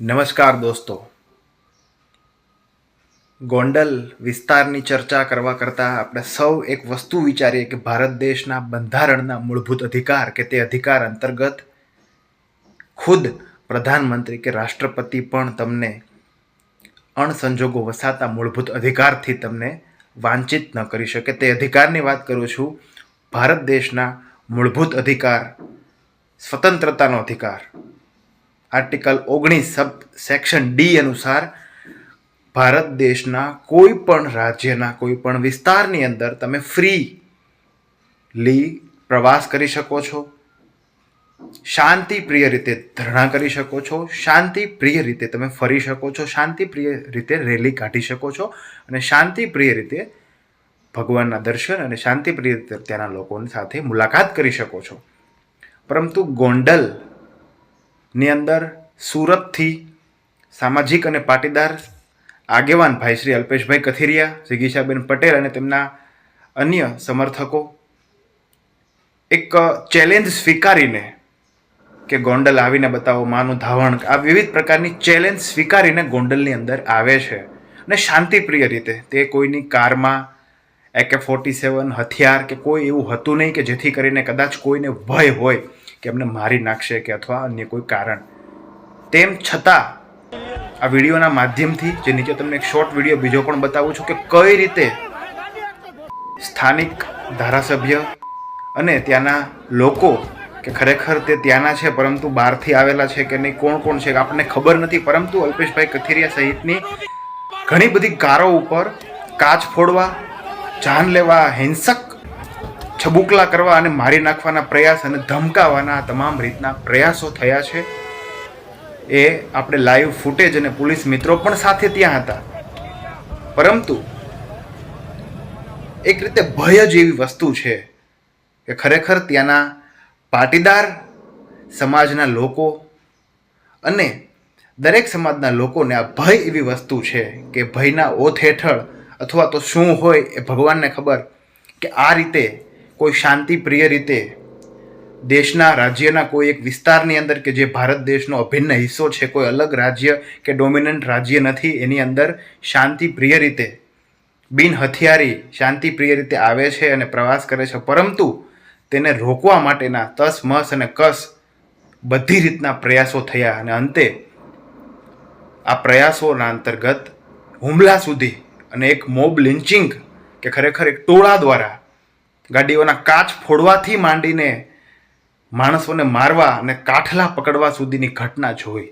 નમસ્કાર દોસ્તો. ગોંડલ વિસ્તારની ચર્ચા કરવા કરતાં આપણે સૌ એક વસ્તુ વિચારીએ કે ભારત દેશના બંધારણના મૂળભૂત અધિકાર કે તે અધિકાર અંતર્ગત ખુદ પ્રધાનમંત્રી કે રાષ્ટ્રપતિ પણ તમને અણસંજોગો વસાતા મૂળભૂત અધિકારથી તમને વાંચિત ન કરી શકે. તે અધિકારની વાત કરું છું, ભારત દેશના મૂળભૂત અધિકાર, સ્વતંત્રતાનો અધિકાર. આર્ટિકલ ઓગણીસ સબ સેક્શન ડી અનુસાર ભારત દેશના કોઈ પણ રાજ્યના કોઈ પણ વિસ્તારની અંદર તમે ફ્રી લી પ્રવાસ કરી શકો છો. શાંતિપ્રિય રીતે ધરણા કરી શકો છો. શાંતિપ્રિય રીતે તમે ફરી શકો છો. શાંતિપ્રિય રીતે રેલી કાઢી શકો છો અને શાંતિપ્રિય રીતે ભગવાનના દર્શન અને શાંતિપ્રિય રીતે ત્યાંના લોકોની સાથે મુલાકાત કરી શકો છો. પરંતુ ગોંડલ ની અંદર સુરતથી સામાજિક અને પાટીદાર આગેવાન ભાઈ શ્રી અલ્પેશભાઈ કથિરિયા જિગીશાબેન પટેલ અને તેમના અન્ય સમર્થકો એક ચેલેન્જ સ્વીકારીને કે ગોંડલ આવીને બતાવો, માનું ધાવણ. આ વિવિધ પ્રકારની ચેલેન્જ સ્વીકારીને ગોંડલની અંદર આવે છે અને શાંતિપ્રિય રીતે. તે કોઈની કારમાં એકે ફોર્ટી સેવન હથિયાર કે કોઈ એવું હતું નહીં કે જેથી કરીને કદાચ કોઈને ભય હોય. કે એમને મારી નાખશે કે અથવા અન્ય કોઈ કારણ. તેમ છતાં, આ વિડીયોના માધ્યમથી, જે નીચે તમને એક શોર્ટ વીડિયો બીજો પણ બતાવું છું કે કઈ રીતે સ્થાનિક ધારાસભ્ય અને ત્યાંના લોકો, કે ખરેખર તે ત્યાંના છે, પરંતુ બહારથી આવેલા છે કે નહીં, કોણ કોણ છે આપણને ખબર નથી, પરંતુ અલ્પેશભાઈ કથિરિયા સહિતની ઘણી બધી કારો ઉપર કાચ ફોડવા, જાન લેવા, હિંસક છબુકલા કરવા અને મારી નાખવાના પ્રયાસ અને ધમકાવવાના તમામ રીતના પ્રયાસો થયા છે. એ આપણે લાઈવ ફૂટેજ અને પોલીસ મિત્રો પણ સાથે ત્યાં હતા. પરંતુ એક રીતે ભય જ એવી વસ્તુ છે કે ખરેખર ત્યાંના પાટીદાર સમાજના લોકો અને દરેક સમાજના લોકોને આ ભય એવી વસ્તુ છે કે ભયના ઓથ હેઠળ અથવા તો શું હોય એ ભગવાનને ખબર કે આ રીતે કોઈ શાંતિપ્રિય રીતે દેશના રાજ્યના કોઈ એક વિસ્તારની અંદર કે જે ભારત દેશનો અભિન્ન હિસ્સો છે, કોઈ અલગ રાજ્ય કે ડોમિનન્ટ રાજ્ય નથી, એની અંદર શાંતિપ્રિય રીતે, બિન હથિયારી શાંતિપ્રિય રીતે આવે છે અને પ્રવાસ કરે છે. પરંતુ તેને રોકવા માટેના તસ, મસ અને કસ બધી રીતના પ્રયાસો થયા અને અંતે આ પ્રયાસોના અંતર્ગત હુમલા સુધી અને એક મોબ લિન્ચિંગ કે ખરેખર એક ટોળા દ્વારા ગાડીઓના કાચ ફોડવાથી માંડીને માણસોને મારવા અને કાઠલા પકડવા સુધીની ઘટના જોઈ.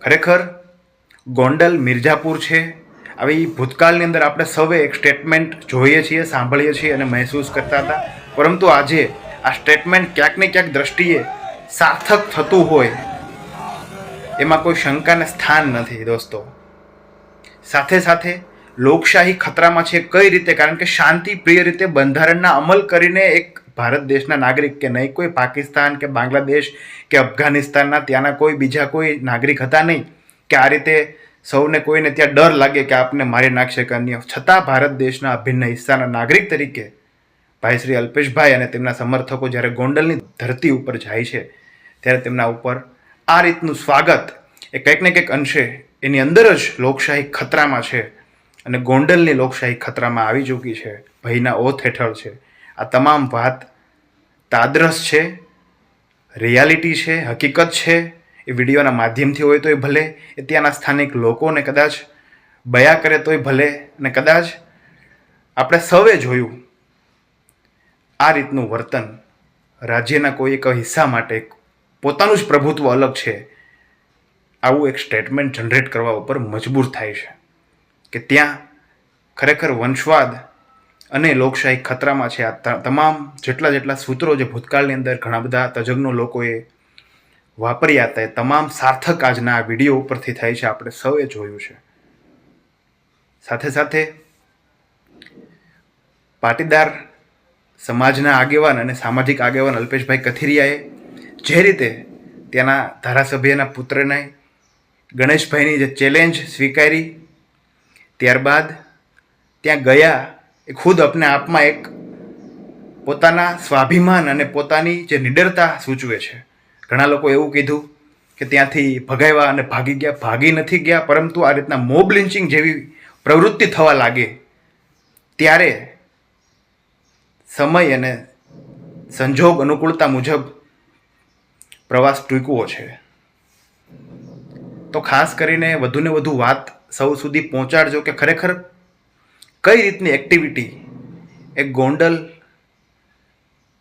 ખરેખર ગોંડલ, મિર્ઝાપુર છે. આવી ભૂતકાળની અંદર આપણે સૌએ એક સ્ટેટમેન્ટ જોઈએ છીએ, સાંભળીએ છીએ અને મહેસૂસ કરતા હતા. પરંતુ આજે આ સ્ટેટમેન્ટ ક્યાંક ને ક્યાંક દ્રષ્ટિએ સાર્થક થતું હોય. એમાં કોઈ શંકાને સ્થાન નથી, દોસ્તો. સાથે સાથે લોકશાહી ખતરામાં છે કઈ રીતે? કારણ કે શાંતિ પ્રિય રીતે બંધારણના અમલ કરીને એક ભારત દેશના નાગરિક કે નહીં, કોઈ પાકિસ્તાન કે બાંગ્લાદેશ કે અફઘાનિસ્તાનના ત્યાંના કોઈ બીજા કોઈ નાગરિક હતા નહીં, કે આ રીતે સૌને કોઈને ત્યાં ડર લાગે કે આપને મારી નાખશે કે અન્ય. છતાં ભારત દેશના અભિન્ન હિસ્સાના નાગરિક તરીકે ભાઈ શ્રી અલ્પેશભાઈ અને તેમના સમર્થકો જ્યારે ગોંડલની ધરતી ઉપર જાય છે, ત્યારે તેમના ઉપર આ રીતનું સ્વાગત એ કંઈક ને કંઈક અંશે એની અંદર જ લોકશાહી ખતરામાં છે. અને ગોંડલની લોકશાહી ખતરામાં આવી ચૂકી છે. ભયના ઓથ હેઠળ છે. આ તમામ વાત તાદરસ છે, રિયાલિટી છે, હકીકત છે. એ વિડીયોના માધ્યમથી હોય તોય ભલે, એ ત્યાંના સ્થાનિક લોકોને કદાચ બયા કરે તોય ભલે અને કદાચ આપણે સૌએ જોયું. આ રીતનું વર્તન રાજ્યના કોઈ એક હિસ્સા માટે પોતાનું જ પ્રભુત્વ અલગ છે. આવું એક સ્ટેટમેન્ટ જનરેટ કરવા ઉપર મજબૂર થાય છે. કે ત્યાં ખરેખર વંશવાદ અને લોકશાહી ખતરામાં છે. આ તમામ જેટલા જેટલા સૂત્રો જે ભૂતકાળની અંદર ઘણા બધા તજજ્ઞો લોકોએ વાપર્યા હતા એ તમામ સાર્થક આજના આ વીડિયો ઉપરથી થાય છે. આપણે સૌએ જોયું છે. સાથે સાથે પાટીદાર સમાજના આગેવાન અને સામાજિક આગેવાન અલ્પેશભાઈ કથિરિયાએ જે રીતે ત્યાંના ધારાસભ્યના પુત્રને ગણેશભાઈની જે ચેલેન્જ સ્વીકારી ત્યારબાદ ત્યાં ગયા એ ખુદ અપને આપમાં એક પોતાના સ્વાભિમાન અને પોતાની જે નિડરતા સૂચવે છે. ઘણા લોકો એવું કીધું કે ત્યાંથી ભગાવ્યા અને ભાગી ગયા, ભાગી નથી ગયા, પરંતુ આ રીતના મોબ લિન્ચિંગ જેવી પ્રવૃત્તિ થવા લાગે ત્યારે સમય અને સંજોગ અનુકૂળતા મુજબ પ્રવાસ ટૂંકવો છે. તો ખાસ કરીને વધુને વધુ વાત સૌ સુધી પહોંચાડજો કે ખરેખર કઈ રીતની એક્ટિવિટી એ ગોંડલ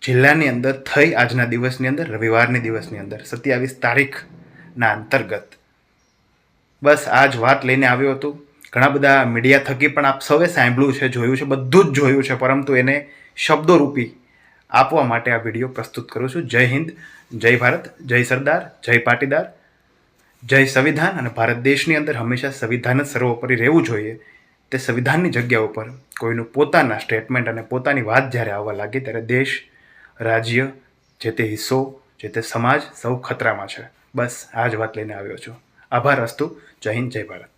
જિલ્લાની અંદર થઈ આજના દિવસની અંદર, રવિવારની દિવસની અંદર? સત્યાવીસ તારીખના અંતર્ગત. બસ આ જ વાત લઈને આવ્યો હતો. ઘણા બધા મીડિયા થકી પણ આપ સૌએ સાંભળ્યું છે, જોયું છે, બધું જ જોયું છે, પરંતુ એને શબ્દોરૂપી આપવા માટે આ વીડિયો પ્રસ્તુત કરું છું. જય હિન્દ, જય ભારત, જય સરદાર, જય પાટીદાર. જય સંવિધાન અને ભારત દેશની અંદર હંમેશા સંવિધાન જ સર્વોપરી રહેવું જોઈએ. તે સંવિધાનની જગ્યા ઉપર કોઈનું પોતાના સ્ટેટમેન્ટ અને પોતાની વાત જ્યારે આવવા લાગે ત્યારે દેશ, રાજ્ય, જે તે હિસ્સો, જે તે સમાજ સૌ ખતરામાં છે. બસ આ જ વાત લઈને આવ્યો છું. આભાર અસ્તુ. જય હિન્દ, જય ભારત.